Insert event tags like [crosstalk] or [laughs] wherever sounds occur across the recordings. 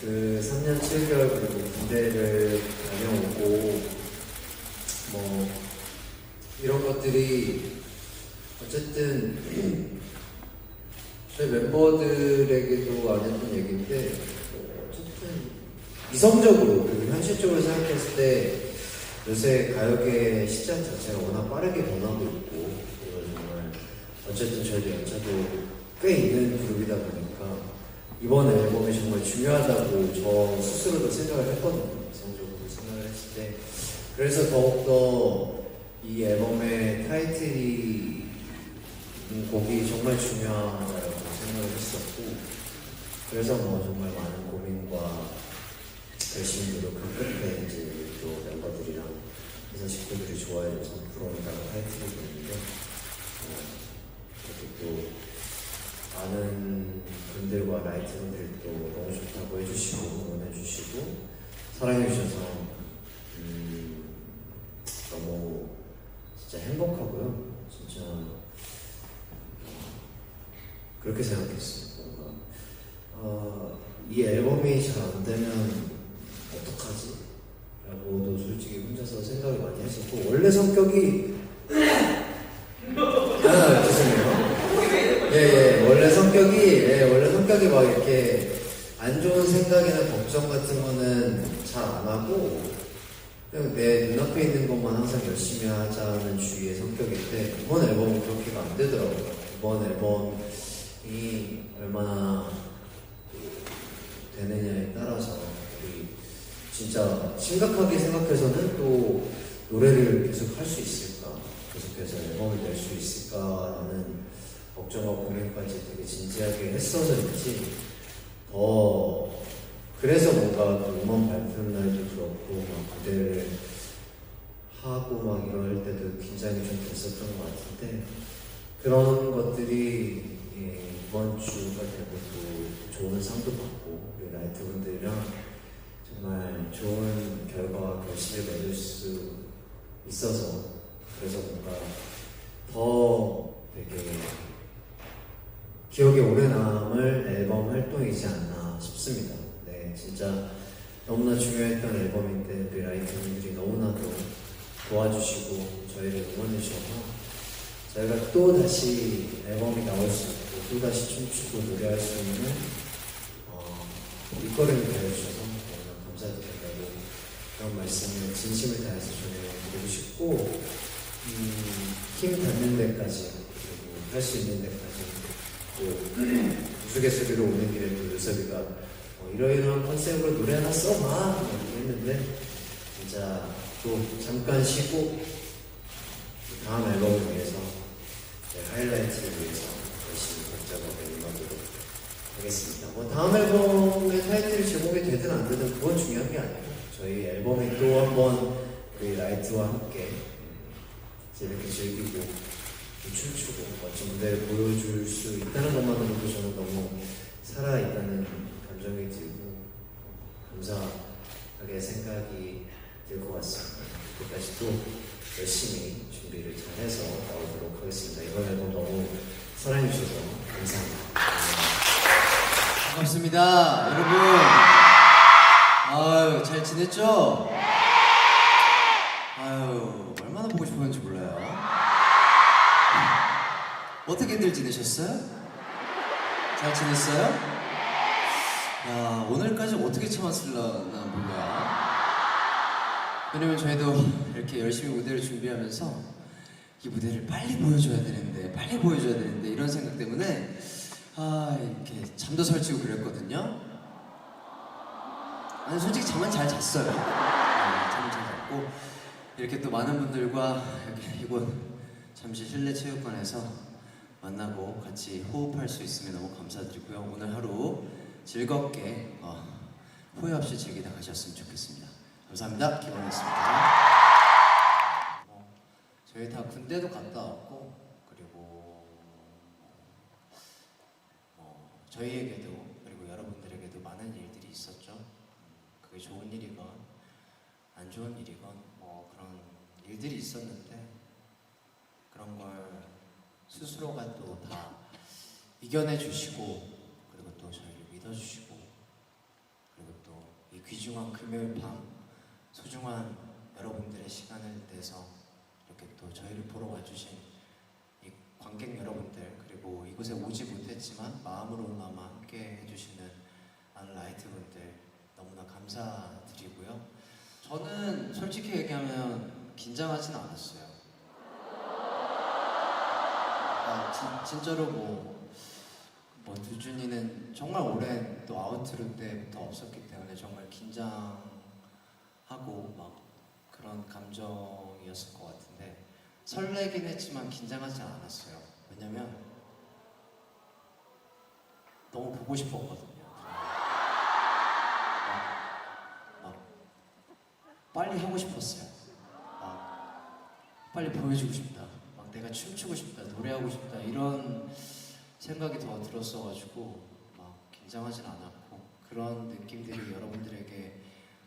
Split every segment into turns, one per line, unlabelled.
그 3년 7개월 그리고 군대를 다녀오고 뭐 이런 것들이 어쨌든 [clears throat] 저희 멤버들에게도 안 했던 얘기인데 어, 어쨌든 이성적으로 그리고 현실적으로 생각했을 때 요새 가요계 시장 자체가 워낙 빠르게 변하고 있고 정말 어쨌든 저희도 연차도 꽤 있는 그룹이다 보니까 이번 앨범이 정말 중요하다고 저 스스로도 생각을 했거든요. 이성적으로 생각을 했을 때 그래서 더욱더 이 앨범의 타이틀이 음, 곡이 정말 중요하다고 생각을 했었고 그래서 뭐 정말 많은 고민과 열심히 노력한 끝에 이제 또 멤버들이랑 회사 식구들이 좋아해줘서 부러운다는 타이틀이 있는데 어, 이렇게 또 많은 분들과 라이트 분들도 너무 좋다고 해주시고 응원해주시고 사랑해주셔서 음, 너무 진짜 행복하고요 진짜 그렇게 생각했어요 뭔가 어, 이 앨범이 잘 안 되면 어떡하지? 라고도 솔직히 혼자서 생각을 많이 했었고 원래 성격이 아 죄송해요 예, 예, 원래 성격이, 예, 원래 성격이 막 이렇게 안 좋은 걱정 같은 거는 잘 안 하고, 그냥 내 눈앞에 있는 것만 항상 열심히 하자는 주의의 성격인데, 이번 앨범은 그렇게가 안 되더라고요. 이번 앨범이 얼마나 되느냐에 따라서, 진짜 심각하게 생각해서는 또 노래를 계속 할 수 있을까? 계속해서 앨범을 낼 수 있을까라는 걱정과 고민까지 되게 진지하게 했어서인지 더 그래서 뭔가 그 음원 발표 날도 그렇고 막 무대를 하고 막 이럴 때도 긴장이 좀 됐었던 것 같은데 그런 것들이 예, 이번 주가 되고 또 좋은 상도 받고 우리 라이트 분들이랑 정말 좋은 결과와 결실을 맺을 수 있어서 그래서 뭔가 더 되게 기억에 오래 남을 앨범 활동이지 않나 싶습니다. 네, 진짜 너무나 중요했던 앨범인데 우리 라이트분들이 너무나도 도와주시고 저희를 응원해주셔서 저희가 또 다시 앨범이 나올 수 있고 또 다시 춤추고 노래할 수 있는 어, 일거리를 되어주셔서 너무나 감사드린다고 그런 말씀을 진심을 다해서 전해드리고 싶고 음, 힘 닿는 데까지 그리고 할 수 있는 데까지 또 [clears throat] 우스갯소리로 오는 길에 또 유섭이가 어, 이러이러한 컨셉으로 노래 하나 써봐 했는데 진짜 또 잠깐 쉬고 다음 앨범을 위해서 네, 하이라이트를 위해서 열심히 곡 작업에 임하도록 하겠습니다. 뭐 다음 앨범의 타이틀이 제목이 되든 안 되든 그건 중요한 게 아니에요. 저희 앨범이 또 한번 우리 라이트와 함께 음, 이렇게 즐기고 또 춤추고 멋진 무대를 보여줄 수 있다는 것만으로도 저는 너무 살아있다는 감사하게 생각이 들것 같습니다. 끝까지 또 열심히 준비를 잘 해서 나오도록 하겠습니다. 이번 앨범 너무 사랑해주셔서 감사합니다.
반갑습니다, 여러분. 아유, 잘 지냈죠? 아유, 얼마나 보고 싶었는지 몰라요. 어떻게들 지내셨어요? 잘 지냈어요? 야, 오늘까지 어떻게 참았을라 나 몰라. 왜냐면 저희도 이렇게 열심히 무대를 준비하면서 이 무대를 빨리 보여줘야 되는데, 빨리 보여줘야 되는데, 이런 생각 때문에 아 이렇게 잠도 설치고 그랬거든요. 아니 솔직히 잠은 잘 잤어요. 네, 잠은 잘 잤고 이렇게 또 많은 분들과 이렇게 이곳 잠시 실내 체육관에서 만나고 같이 호흡할 수 있으면 너무 감사드리고요. 오늘 하루 즐겁게 어, 후회 없이 즐기다 가셨으면 좋겠습니다. 감사합니다. 기원했습니다. 어, 저희 다 군대도 갔다 왔고 그리고 어, 저희에게도 그리고 여러분들에게도 많은 일들이 있었죠. 음, 그게 좋은 일이건 안 좋은 일이건 뭐 그런 일들이 있었는데 그런 걸 스스로가 또 다 이겨내 주시고 그리고 또 그리고
소중한 금요일 밤 소중한 여러분들의 시간을 내서 이렇게 또 저희를 보러 와주신 이 관객 여러분들 그리고 이곳에 오지 못했지만 마음으로나마 함께 해주시는 많은 라이트 분들 너무나 감사드리고요. 저는 솔직히 얘기하면 긴장하진 않았어요. 아, 진, 진짜로 뭐, 뭐 두준이는 정말 오랜 또 아우트로 때부터 없었기 때문에 정말 긴장하고 막 그런 감정이었을 것 같은데 설레긴 했지만 긴장하지 않았어요. 왜냐면 너무 보고 싶었거든요. 막, 막 빨리 하고 싶었어요. 막 빨리 보여주고 싶다. 막 내가 춤추고 싶다, 노래하고 싶다 이런 생각이 더 들었어가지고 막 긴장하진 않았고 그런 느낌들이 여러분들에게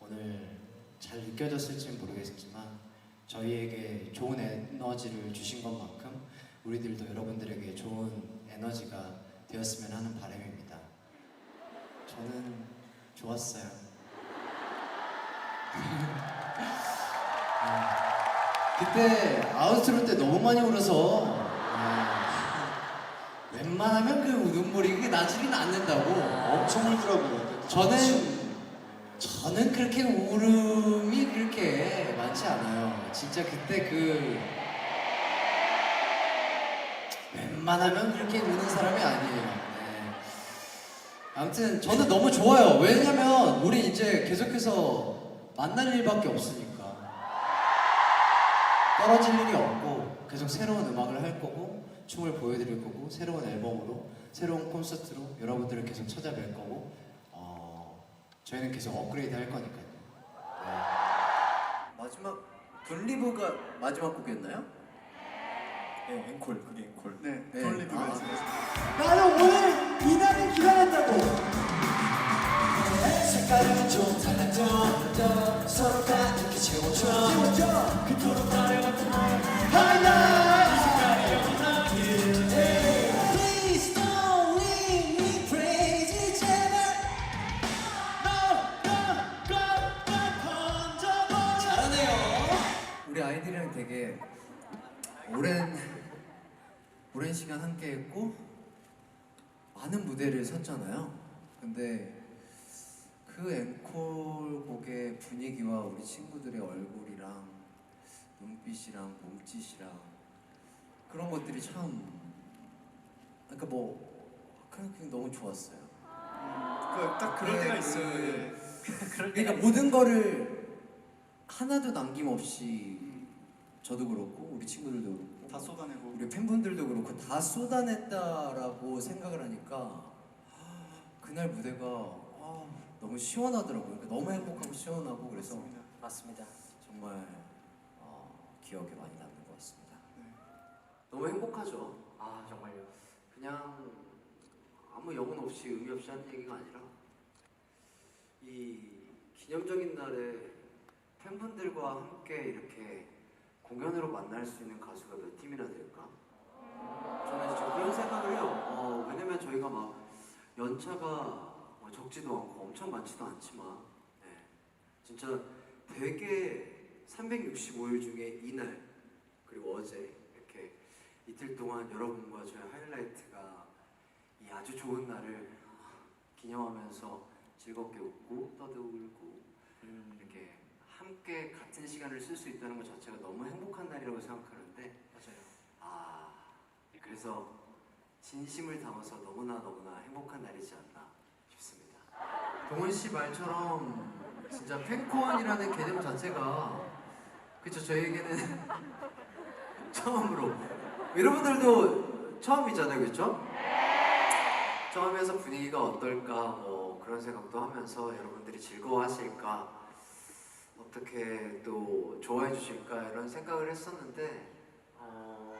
오늘 잘 느껴졌을지는 모르겠지만 저희에게 좋은 에너지를 주신 것만큼 우리들도 여러분들에게 좋은 에너지가 되었으면 하는 바람입니다. 저는 좋았어요. 네. 그때 아웃트로 때 너무 많이 울어서 네. 웬만하면 그 눈물이 그게 나지는 않는다고
엄청 울더라고요.
저는 저는 그렇게 울음이 그렇게 많지 않아요. 진짜 그때 그 웬만하면 그렇게 우는 사람이 아니에요. 네. 아무튼 저는 너무 좋아요. 왜냐면 우리 이제 계속해서 만날 일밖에 없으니까 떨어질 일이 없고 계속 새로운 음악을 할 거고 춤을 보여드릴 거고 새로운 앨범으로 새로운 콘서트로 여러분들을 계속 찾아뵐 거고 어, 저희는 계속 업그레이드 할 거니까요. 네. 마지막 돌리브가 마지막 곡이었나요?
네, 앵콜, 그게 앵콜.
네,
네.
돌리브가
아.
나는 오늘 이 날을 기다렸다고 색깔은 좀 달라져 서로 다 이렇게 채워줘 그토록 나의 하이라이트
무대를 섰잖아요. 근데 그 앵콜 곡의 분위기와 우리 친구들의 얼굴이랑 눈빛이랑 몸짓이랑 그런 것들이 참 그러니까 뭐 그냥 너무 좋았어요.
그딱 [laughs] 그럴 때가
네,
있어요.
그-
예. 그럴
그러니까
때가
모든 거를 하나도 남김없이 저도 그렇고 우리 친구들도 그렇고
다 쏟아내고
우리 팬분들도 그렇고 다 쏟아냈다라고 생각을 하니까 그날 무대가 아, 너무 시원하더라고요. 그러니까 너무 행복하고 시원하고 그래서
맞습니다.
맞습니다
정말 어, 기억에 많이 남는 것 같습니다.
너무 행복하죠. 아 정말요. 그냥 아무 영혼 없이 의미 없이 하는 얘기가 아니라 이 기념적인 날에 팬분들과 함께 이렇게 공연으로 만날 수 있는 가수가 몇 팀이나 될까? 저는 진짜 그런 생각을 해요. 어, 왜냐면 저희가 막 연차가 뭐 적지도 않고 엄청 많지도 않지만 네. 진짜 되게 365일 중에 이날 그리고 어제 이렇게 이틀 동안 여러분과 저의 하이라이트가 이 아주 좋은 날을 기념하면서 즐겁게 웃고 떠들고 이렇게 함께 같은 시간을 쓸 수 있다는 것 자체가 너무 행복한 날이라고 생각하는데
맞아요.
아 그래서 진심을 담아서 너무나 너무나 행복한 날이지 않나 싶습니다. 동원 씨 말처럼 진짜 팬콘이라는 개념 자체가 그쵸 저희에게는 [laughs] 처음으로 여러분들도 처음이잖아요, 그렇죠? 처음에서 분위기가 어떨까 뭐 그런 생각도 하면서 여러분들이 즐거워하실까 어떻게 또 좋아해 주실까 이런 생각을 했었는데 어...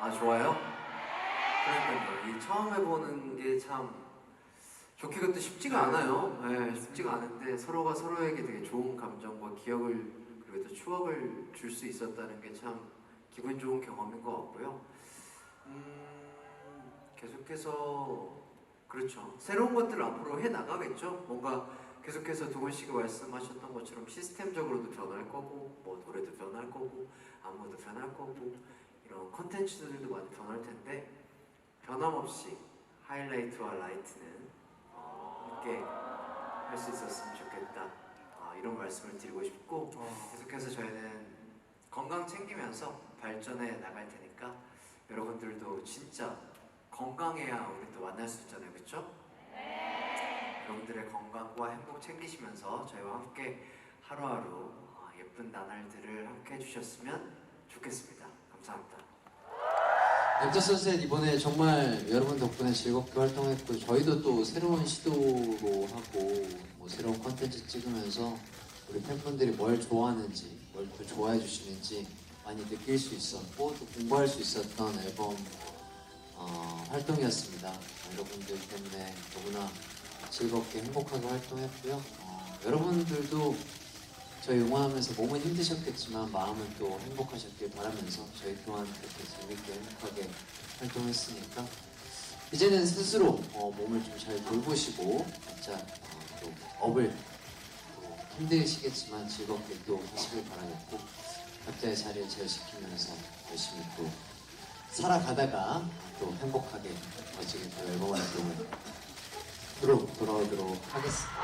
아 좋아요? 그러니까요. 이 처음 해보는 게 참 좋기가 또 쉽지가 않아요. 네, 쉽지가 않은데 서로가 서로에게 되게 좋은 감정과 기억을 그리고 또 추억을 줄 수 있었다는 게 참 기분 좋은 경험인 것 같고요. 음, 계속해서 그렇죠. 새로운 것들을 앞으로 해 나가겠죠? 뭔가 계속해서 두건 씨가 말씀하셨던 것처럼 시스템적으로도 변할 거고 뭐 노래도 변할 거고 안무도 변할 거고 이런 컨텐츠들도 많이 변할 텐데 변함없이 하이라이트와 라이트는 어, 함께 할 수 있었으면 좋겠다 어, 이런 말씀을 드리고 싶고 계속해서 저희는 건강 챙기면서 발전해 나갈 테니까 여러분들도 진짜 건강해야 우리 또 만날 수 있잖아요 그렇죠? 여러분들의 건강과 행복 챙기시면서 저희와 함께 하루하루 어, 예쁜 나날들을 함께 해주셨으면 좋겠습니다 감사합니다
엠터 선셋 이번에 정말 여러분 덕분에 즐겁게 활동했고 저희도 또 새로운 시도로 하고 뭐 새로운 컨텐츠 찍으면서 우리 팬분들이 뭘 좋아하는지 뭘 또 좋아해 주시는지 많이 느낄 수 있었고 또 공부할 수 있었던 앨범 어, 활동이었습니다. 여러분들 때문에 너무나 즐겁게 행복하게 활동했고요. 어, 여러분들도 저희 응원하면서 몸은 힘드셨겠지만 마음은 또 행복하셨길 바라면서 저희 또한 그렇게 재밌게 행복하게 활동했으니까 이제는 스스로 어, 몸을 좀 잘 돌보시고 각자 어, 또 업을 또 힘드시겠지만 즐겁게 또 하시길 바라겠고 각자의 자리를 잘 지키면서 열심히 또 살아가다가 또 행복하게 멋지게 또 앨범 활동을 돌아, 돌아오도록 하겠습니다.